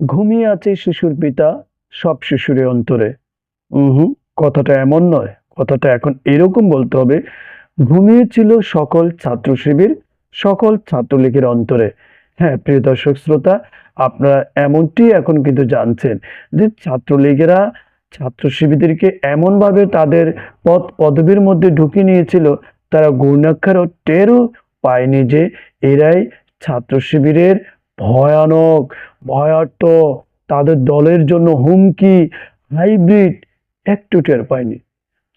ঘুমিয়ে আছে শিশুর পিতা, সব শিশুরের অন্তরে। হুম কথাটা এমন নয়, কথাটা এখন এরকম বলতে হবে ঘুমিয়েছিল সকল ছাত্র শিবির, সকল ছাত্রলীগের অন্তরে। হ্যাঁ প্রিয় দর্শক শ্রোতা, আপনারা এমনটি এখন কিন্তু জানছেন যে ছাত্রলীগেরা ছাত্র শিবিরদেরকে এমনভাবে তাদের পদ পদবীর মধ্যে ঢুকিয়ে নিয়েছিল, তারা গুণাক্ষরও টেরও পায়নি যে এরাই ছাত্র শিবিরের ভয়ানক, ভয়ার্ত। তাদের দলের জন্য হুমকি, হাইব্রিড, একটু টের পায়নি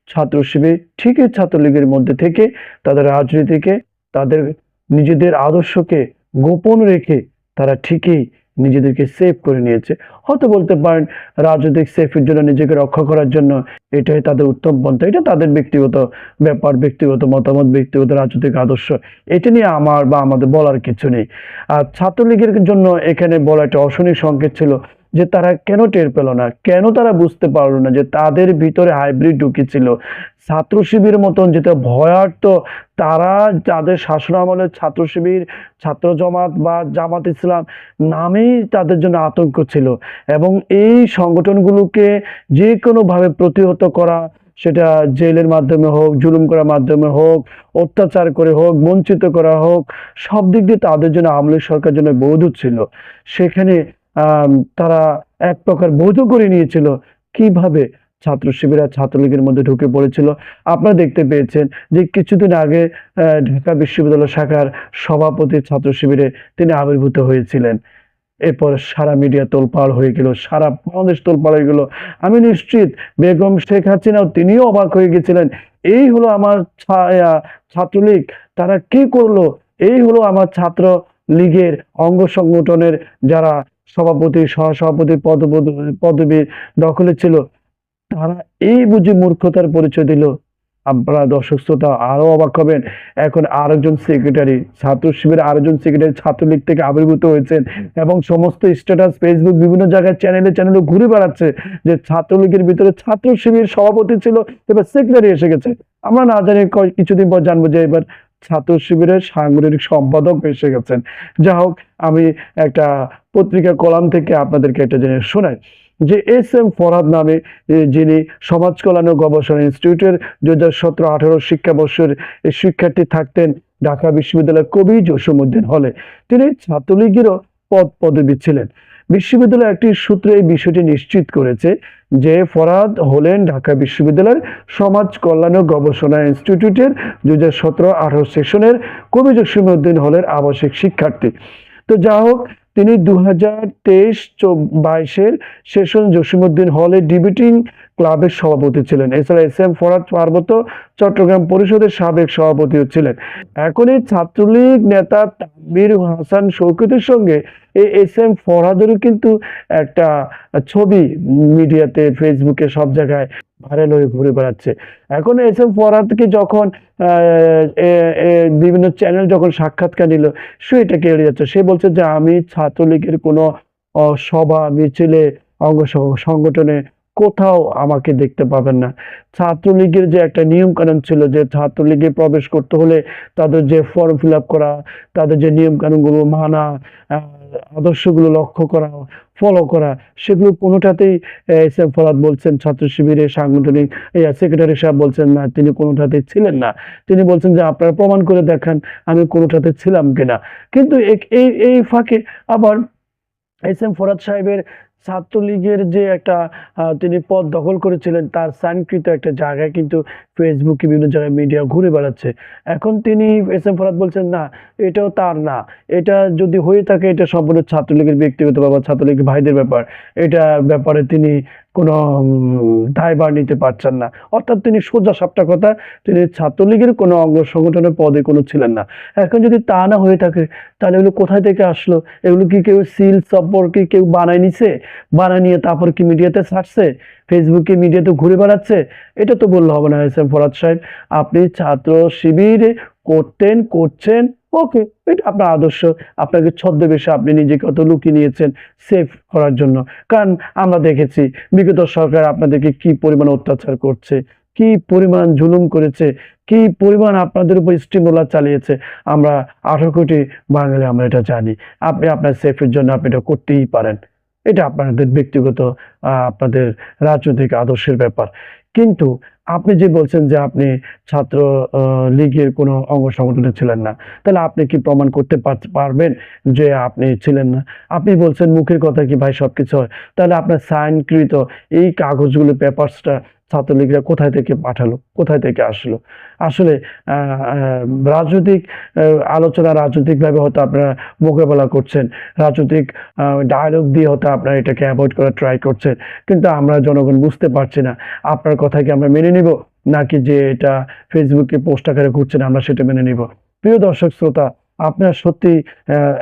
ছাত্র শিবির ঠিকই ছাত্রলীগের মধ্যে থেকে তাদের রাজনীতিকে, তাদের নিজেদের আদর্শকে গোপন রেখে তারা ঠিকই নিজেদেরকে সেভ করে নিয়েছে। হয়তো বলতে পারেন, রাজনৈতিক সেফের জন্য নিজেকে রক্ষা করার জন্য এটাই তাদের উত্তম পন্থা। এটা তাদের ব্যক্তিগত ব্যাপার, ব্যক্তিগত মতামত, ব্যক্তিগত রাজনৈতিক আদর্শ। এটা নিয়ে আমার বা আমাদের বলার কিছু নেই। আর ছাত্রলীগের জন্য এখানে বলা একটা অশনীয় সংকেত ছিল যে তারা কেন টের পেল না? কেন তারা বুঝতে পারল না যে তাদের ভিতরে হাইব্রিড ঢুকেছিল ছাত্র শিবির মতন যেটা ভয়ার্থ তারা যাদের শাসন আমলের ছাত্র শিবির, ছাত্র জমাত বা জামাত ইসলাম নামেই তাদের জন্য আতঙ্ক ছিল এবং এই সংগঠনগুলোকে যে কোনোভাবে প্রতিহত করা, সেটা জেলের মাধ্যমে হোক, জুলুম করার মাধ্যমে হোক, অত্যাচার করে হোক, বঞ্চিত করা হোক, সব দিক দিয়ে তাদের জন্য আমলের সরকার জন্য বৈধ ছিল। সেখানে তারা এক প্রকার বৈধ করে নিয়েছিল কীভাবে ছাত্র শিবিরা ছাত্রলীগের মধ্যে ঢুকে পড়েছিল। আপনারা দেখতে পেয়েছেন যে কিছুদিন আগে ঢাকা বিশ্ববিদ্যালয় শাখার সভাপতি ছাত্র শিবিরে তিনি আবির্ভূত হয়েছিলেন। এরপর সারা মিডিয়া তোলপাড় হয়ে গেল, সারা বাংলাদেশ তোলপাড় হয়ে গেল। আমি নিশ্চিত বেগম শেখ হাসিনাও তিনিও অবাক হয়ে গেছিলেন, এই হলো আমার ছাত্রলীগ, তারা কি করল? এই হলো আমার ছাত্র লীগের অঙ্গ সংগঠনের যারা সভাপতি, সহসভাপতি পদ পদবী দখলে ছিল। তারা এই বুঝি মূর্খতার পরিচয় দিল। আপনারা দর্শক শ্রোতা আরও অবাক হবেন। এখন আরেকজন সেক্রেটারি ছাত্র শিবিরের আরেকজন সেক্রেটারি ছাত্রলীগ থেকে আবির্ভূত হয়েছেন এবং সমস্ত স্ট্যাটাস ফেসবুক বিভিন্ন জায়গায় চ্যানেলে চ্যানেলে ঘুরে বেড়াচ্ছে যে ছাত্রলীগের ভিতরে ছাত্র শিবির সভাপতি ছিল, এবার সেক্রেটারি এসে গেছে। আমরা না জানি কিছুদিন পর জানব যে এবার ছাত্র শিবিরের সাংগঠনিক সম্পাদক এসে গেছেন। যা হোক, আমি একটা পত্রিকা কলাম থেকে আপনাদেরকে একটা জিনিস শোনাই যে এস এম ফরহাদ নামে যিনি সমাজ কল্যাণ ও গবেষণা ইনস্টিটিউটের দু হাজার সতেরো আঠারো শিক্ষাবর্ষের শিক্ষার্থী থাকতেন ঢাকা বিশ্ববিদ্যালয়ের কবি জসীমউদ্দিন হলে। তিনি ছাত্রলীগেরও পদ পদবী ছিলেন। বিশ্ববিদ্যালয় একটি সূত্রে এই বিষয়টি নিশ্চিত করেছে যে ফরাদ হলেন ঢাকা বিশ্ববিদ্যালয়ের সমাজ কল্যাণ ও গবেষণা ইনস্টিটিউটের দু হাজার সতেরো আঠারো সেশনের কবি জসিমউদ্দিন হলের আবাসিক শিক্ষার্থী। তো যা হোক, তিনি দু হাজার তেইশ বাইশের সেশন জসীমউদ্দিন হলে ডিবেটিং ক্লাবের সভাপতি ছিলেন। এছাড়া এস এম ফরাদ পার্বত্য চট্টগ্রাম পরিষদের সাবেক সভাপতিও ছিলেন। এখন এই ছাত্রলীগ নেতা তাকবীর হাসান শৌকতের সঙ্গে এস এম ফরহাদেরও কিন্তু একটা ছবি মিডিয়াতে, ফেসবুকে সব জায়গায় ভাইরাল হয়ে ঘুরে বেড়াচ্ছে। এখন এস এম ফরহাদকে যখন বিভিন্ন চ্যানেল যখন সাক্ষাৎকার নিল, সে এটাকে এড়িয়ে যাচ্ছে সে বলছে যে, আমি ছাত্রলীগের কোনো সভা, মিছিলে অঙ্গ সংগঠনে কোথাও আমাকে দেখতে পাবেন না। ছাত্রলীগের যে একটা নিয়ম কানুন ছিল যে ছাত্রলীগে প্রবেশ করতে হলে তাদের যে ফর্ম ফিল করা, তাদের যে নিয়ম কানুনগুলো মানা আদর্শগুলো লক্ষ্য করা ফলো করা, সেগুলো কোনোটাতেই এস এম ফরাদ বলছেন, ছাত্র শিবিরের সাংগঠনিক সেক্রেটারি সাহেব বলছেন, না, তিনি কোনোটাতেই ছিলেন না। তিনি বলছেন যে, আপনারা প্রমাণ করে দেখান, আমি কোনোটাতে ছিলাম কিনা। কিন্তু এই এই ফাঁকে আবার এস এম ফরাদ সাহেবের ছাত্রলীগের যে একটা তিনি পদ দখল করেছিলেন, তার সাইনকৃত একটা জায়গায় কিন্তু ফেসবুকে বিভিন্ন জায়গায় মিডিয়া ঘুরে বেড়াচ্ছে। এখন তিনি এস এম ফরাদ বলছেন, না, এটাও তার না। এটা যদি হয়ে থাকে, এটা সম্পূর্ণ ছাত্রলীগের ব্যক্তিগত ব্যাপার, ছাত্রলীগের ভাইদের ব্যাপার। এটা ব্যাপারে তিনি কোনো দায়ভার নিতে পারছেন না। অর্থাৎ তিনি সোজা সাপটা কথা, তিনি ছাত্রলীগের কোনো অঙ্গ সংগঠনের পদে কোনো ছিলেন না। এখন যদি তা না হয়ে থাকে, তাহলে এগুলো কোথায় থেকে আসলো? এগুলো কি কেউ সিল সম্পর্কে কেউ বানায় নিছে? বানায় নিয়ে তারপর কি মিডিয়াতে ছাড়ছে? ফেসবুকে মিডিয়াতে ঘুরে বেড়াচ্ছে? এটা তো বললে হবে না এম ফরাদ সাহেব। আপনি ছাত্র শিবিরে করতেন, করছেন ওকে এটা আপনার আদর্শ। আপনাকে ছদ্মবেশে আপনি নিজেকে অত লুকিয়ে নিয়েছেন সেফ করার জন্য। কারণ আমরা দেখেছি, বিগত সরকার আপনাদেরকে কি পরিমাণ অত্যাচার করছে, কি পরিমাণ জুলুম করেছে, কি পরিমাণ আপনাদের উপর স্টিমুলার চালিয়েছে। আমরা আঠারো কোটি বাঙালি, আমরা এটা জানি। আপনি আপনার সেফের জন্য আপনি এটা করতেই পারেন। এটা আপনাদের ব্যক্তিগত আপনাদের রাজনৈতিক আদর্শের ব্যাপার। কিন্তু আপনি যে বলছেন যে আপনি ছাত্র লীগের কোনো অঙ্গ সংগঠনে ছিলেন না, তাহলে আপনি কি প্রমাণ করতে পারবেন যে আপনি ছিলেন না? আপনি বলছেন মুখের কথা কি ভাই সব কিছু হয়? তাহলে আপনার সাইনকৃত এই কাগজগুলো পেপারসটা ছাত্রলীগরা কোথায় থেকে পাঠালো, কোথায় থেকে আসলো? আসলে রাজনৈতিক আলোচনা রাজনৈতিকভাবে হয়তো আপনারা মোকাবেলা করছেন, রাজনৈতিক ডায়ালগ দিয়ে হয়তো আপনারা এটাকে অ্যাভয়েড করার ট্রাই করছেন, কিন্তু আমরা জনগণ বুঝতে পারছি না। আপনার কথা কি আমরা মেনে নিব? নাকি যে এটা ফেসবুকে পোস্ট আকারে ঘুরছেন আমরা সেটা মেনে নিব? প্রিয় দর্শক, শ্রোতা, আপনার সত্যি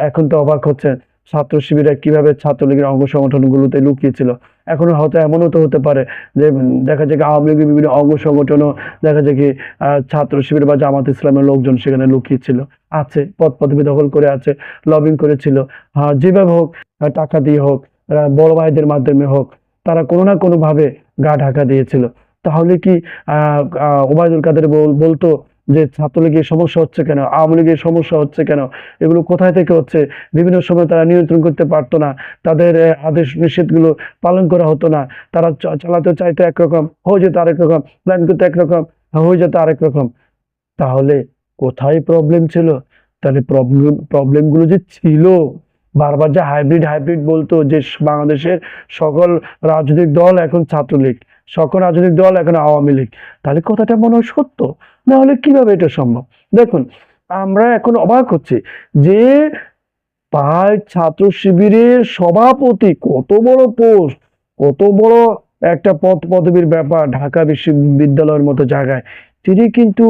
এখন তো অবাক হচ্ছেন। ছাত্র শিবিরা কীভাবে ছাত্রলীগের অঙ্গ সংগঠনগুলোতে লুকিয়েছিল। এখনও হয়তো এমনও তো হতে পারে যে দেখা যায় কি আওয়ামী লীগের বিভিন্ন অঙ্গ সংগঠনও দেখা যায় কি ছাত্র শিবির বা জামাত ইসলামের লোকজন সেখানে লুকিয়েছিল। আছে পদ পদবি দখল করে আছে লবিং করেছিল। আহ, যেভাবে হোক টাকা দিয়ে হোক বড় ভাইদের মাধ্যমে হোক তারা কোনো না কোনোভাবে গা ঢাকা দিয়েছিল। তাহলে কি ওবায়দুল কাদের বল- বলতো যে ছাত্রলীগের সমস্যা হচ্ছে কেন? আওয়ামী লীগের সমস্যা হচ্ছে কেন? এগুলো কোথায় থেকে হচ্ছে? বিভিন্ন সময় তারা নিয়ন্ত্রণ করতে পারতো না। তাদের আদেশ নিষেধগুলো পালন করা হতো না। তারা চালাতে চাইতো একরকম, হয়ে যেত আরেক রকম প্ল্যান করতে একরকম, হয়ে যেত আরেক রকম তাহলে কোথায় প্রবলেম ছিল? তাহলে প্রবলেম প্রবলেমগুলো যে ছিল, বারবার যে হাইব্রিড হাইব্রিড বলতো যে বাংলাদেশের সকল রাজনৈতিক দল এখন ছাত্রলীগ, সকল রাজনৈতিক দল এখন আওয়ামী লীগ। তাহলে কথাটা মনে হয় সত্য। না হলে কীভাবে এটা সম্ভব? দেখুন, আমরা এখন অবাক হচ্ছি যে পায় ছাত্র শিবিরের সভাপতি কত বড় পোস্ট, কত বড় একটা পদ পদবীর ব্যাপার ঢাকা বিশ্ববিদ্যালয়ের মতো জায়গায়। তিনি কিন্তু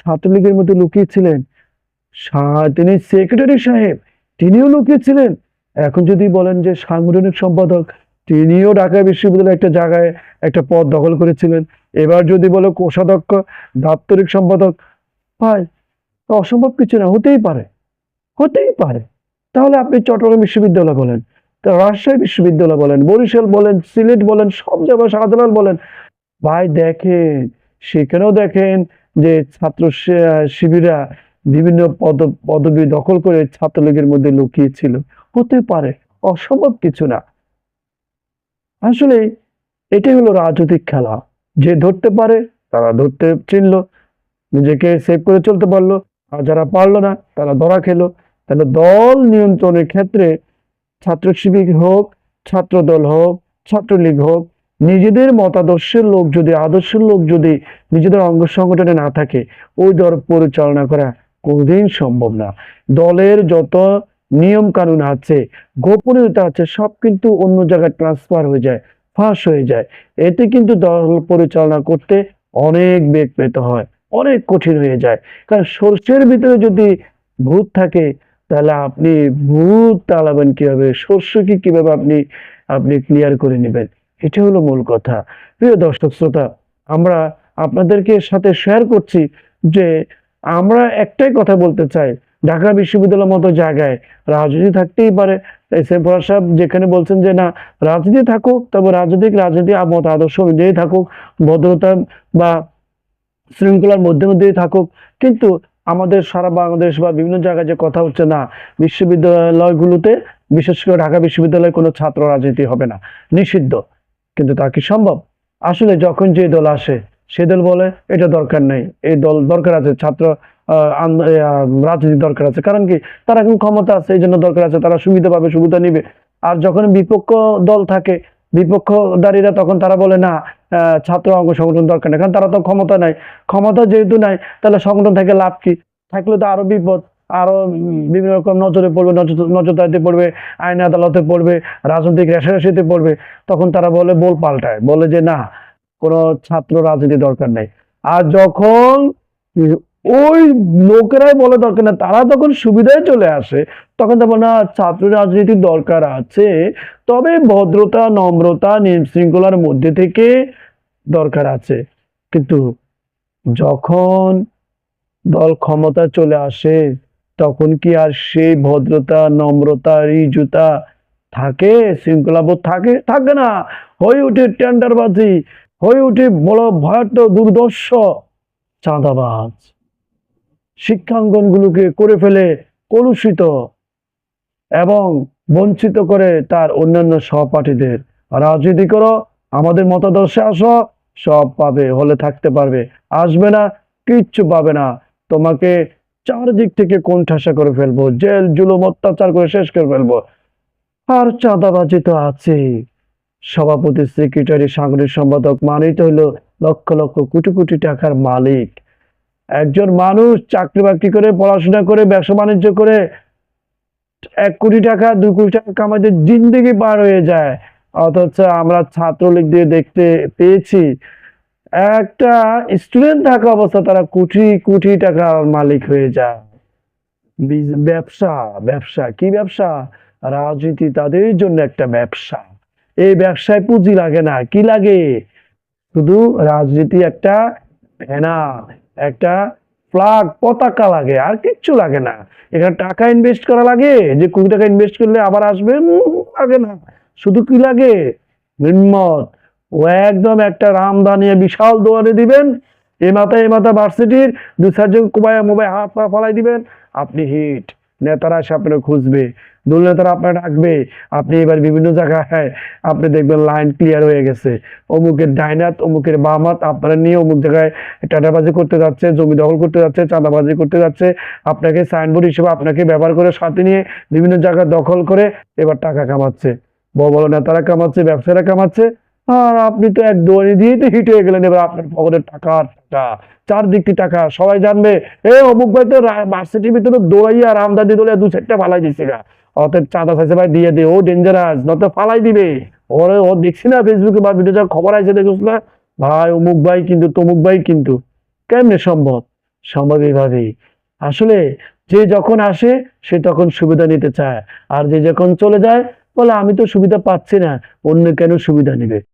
ছাত্রলীগের মধ্যে লুকিয়েছিলেন। তিনি সেক্রেটারি সাহেব, তিনিও লুকিয়েছিলেন। এখন যদি বলেন যে সাংগঠনিক সম্পাদক তিনিও ঢাকা বিশ্ববিদ্যালয়ে একটা জায়গায় একটা পদ দখল করেছিলেন। এবার যদি বলে কোষাধ্যক্ষ, দাপ্তরিক সম্পাদক, ভাই অসম্ভব কিছু না, হতেই পারে হতেই পারে। তাহলে আপনি চট্টগ্রাম বিশ্ববিদ্যালয় বলেন, তা রাজশাহী বিশ্ববিদ্যালয় বলেন, বরিশাল বলেন, সিলেট বলেন, সব জায়গায় শাহজালাল বলেন। ভাই, দেখেন, সেখানেও দেখেন যে ছাত্র শিবিরা বিভিন্ন পদ, পদবি দখল করে ছাত্রলীগের মধ্যে লুকিয়েছিল হতে পারে, অসম্ভব কিছু না। আসলে এটাই হলো রাজনৈতিক খেলা। যে ধরতে পারে, তারা ধরতে চিনল, নিজেকে সেভ করে চলতে পারল। আর যারা পারল না, তারা ধরা খেলো। তাহলে দল নিয়ন্ত্রণের ক্ষেত্রে ছাত্র শিবির হোক ছাত্র দল হোক, ছাত্রলীগ হোক, নিজেদের মতাদর্শের লোক যদি, আদর্শের লোক যদি নিজেদের অঙ্গ সংগঠনে না থাকে, ওই দল পরিচালনা করা কোনোদিন সম্ভব না। দলের যত নিয়ম কানুন আছে, গোপনীয়তা আছে, সব কিন্তু অন্য জায়গায় ট্রান্সফার হয়ে যায়, ফাঁস হয়ে যায়। এতে কিন্তু দল পরিচালনা করতে অনেক বেগ পেতে হয়, অনেক কঠিন হয়ে যায়। কারণ সর্ষের ভিতরে যদি ভূত থাকে, তাহলে আপনি ভূত তাড়াবেন কীভাবে? শস্যকে কীভাবে আপনি আপনি ক্লিয়ার করে নেবেন? এটা হলো মূল কথা। প্রিয় দর্শক শ্রোতা, আমরা আপনাদেরকে সাথে শেয়ার করছি যে আমরা একটাই কথা বলতে চাই ঢাকা বিশ্ববিদ্যালয়ের মতো জায়গায় রাজনীতি থাকতেই পারে। এস এম সাহেব যেখানে বলছেন যে, না, রাজনীতি থাকুক, তবে রাজনৈতিক রাজনীতি মত আদর্শ অনুযায়ী থাকুক ভদ্রতা বা শৃঙ্খলার মধ্যে মধ্যেই থাকুক। কিন্তু আমাদের সারা বাংলাদেশ বা বিভিন্ন জায়গায় যে কথা হচ্ছে, না, বিশ্ববিদ্যালয়গুলোতে, বিশেষ করে ঢাকা বিশ্ববিদ্যালয়ে কোনো ছাত্র রাজনীতি হবে না। নিষিদ্ধ। কিন্তু তা কি সম্ভব? আসলে যখন যে দল আসে সে দল বলে, এটা দরকার নেই। এই দল দরকার আছে, ছাত্র রাজনীতি দরকার আছে। কারণ কি? তারা এখন ক্ষমতা আছে, এই জন্য দরকার আছে, তারা সুবিধা পাবে সুবিধা নিবে। আর যখন বিপক্ষ দল থাকে বিপক্ষদারীরা তখন তারা বলে, না ছাত্র অঙ্গ সংগঠন দরকার নেই। কারণ তারা তো ক্ষমতা নাই। ক্ষমতা যেহেতু নাই, তাহলে সংগঠন থেকে লাভ কি? থাকলে তো আরও বিপদ, আরও বিভিন্ন রকম নজরে পড়বে নজর- নজরদারিতে পড়বে, আইন আদালতে পড়বে, রাজনৈতিক রেশারেশিতে পড়বে। তখন তারা বলে, বল পাল্টায়। বলে যে, না কোনো ছাত্র রাজনীতি দরকার নেই। আর যখন ওই লোকেরাই বলে দরকার না, তারা তখন সুবিধায় চলে আসে। তখন তো বলে, না, ছাত্র রাজনীতির দরকার আছে। তবে ভদ্রতা, নম্রতা নিয়ম শৃঙ্খলার মধ্যে থেকে দরকার আছে। কিন্তু যখন দল ক্ষমতা চলে আসে, তখন কি আর সেই ভদ্রতা, নম্রতা, রিজুতা থাকে, শৃঙ্খলাবোধ থাকে? থাকে না। হয়ে ওঠে টেন্ডারবাজি। হয়ে উঠে বড় ভয়ার্থ দুর্দর্শ চাঁদাবাজ। শিক্ষাঙ্গনগুলোকে করে ফেলে কলুষিত এবং বঞ্চিত করে তার অন্যান্য সহপাঠীদের। রাজনীতি করো, আমাদের মতাদর্শে আসো, সব পাবে, হলে থাকতে পারবে। আসবে না, কিচ্ছু পাবে না। তোমাকে চারদিক থেকে কোণঠাসা করে ফেলব, জেল, জুলুম, অত্যাচার করে শেষ করে ফেলব। আর চাঁদাবাজি তো আছেই। সভাপতি সেক্রেটারি সাংগঠনিক সম্পাদক মানেই তো হলো লক্ষ লক্ষ কোটি কোটি টাকার মালিক। একজন মানুষ চাকরি বাকরি করে, পড়াশোনা করে, ব্যবসা বাণিজ্য করে, এক কোটি টাকা দুই কোটি টাকা কামাইতে জিন্দেগি পার হয়ে যায়। অথচ আমরা ছাত্রলীগ দিয়ে দেখতে পেয়েছি, একটা স্টুডেন্ট থাকা অবস্থা তারা কোটি কোটি টাকার মালিক হয়ে যায়। ব্যবসা ব্যবসা, কি ব্যবসা? রাজনীতি তাদের জন্য একটা ব্যবসা। এই ব্যবসায় পুঁজি লাগে না। কি লাগে? শুধু রাজনীতি একটা ব্যানার, একটা ফ্লাগ পতাকা লাগে, আর কিচ্ছু লাগে না। এখানে টাকা ইনভেস্ট করা লাগে, যে কোটি টাকা ইনভেস্ট করলে আবার আসবে লাগে না। শুধু কি লাগে? নিম্মত ও একদম একটা রামদা নিয়ে বিশাল দোয়ারে দিবেন, এ মাথা এ মাথা ভার্সিটির দু চারজন কুবায় মোবাইল হাত পা ফালাই দিবেন, আপনি হিট। নেতারা এসে আপনারা খুঁজবে, দল নেতারা আপনারা ডাকবে। আপনি এবার বিভিন্ন জায়গায় আপনি দেখবেন লাইন ক্লিয়ার হয়ে গেছে। অমুকের ডাইনাত, অমুকের বামাত, আপনারা নিয়ে অমুক জায়গায় টাটাবাজি করতে যাচ্ছে, জমি দখল করতে যাচ্ছে, চাঁদাবাজি করতে যাচ্ছে। আপনাকে সাইনবোর্ড হিসেবে আপনাকে ব্যবহার করে সাথে নিয়ে বিভিন্ন জায়গা দখল করে এবার টাকা কামাচ্ছে। বড় বড় নেতারা কামাচ্ছে, ব্যবসায়ীরা কামাচ্ছে। আর আপনি তো এক দোয়ারি দিয়েই তো হিট হয়ে গেলেন, এবার আপনার পকেটের টাকা টাকা। চারদিকটি টাকা, সবাই জানবে, এ অমুক ভাই তো ভার্সিটির ভিতরে দোয়াই আর রামদাদি দোলে দু চারটা ফালাই দিচ্ছে গা। অতএব চাঁদা চাইছে ভাই, দিয়ে দে, ও ডেঞ্জারাস নয়তো ফালাই দিবে। ওরে, ও দেখছি না ফেসবুকে বা ভিডিও খবর আছে দেখছিস না? ভাই, অমুক ভাই কিন্তু, তমুক ভাই কিন্তু। কেমনে সম্ভব? সম্ভব এইভাবেই আসলে যে যখন আসে, সে তখন সুবিধা নিতে চায়। আর যে যখন চলে যায়, বলে, আমি তো সুবিধা পাচ্ছি না, অন্য কেন সুবিধা নেবে?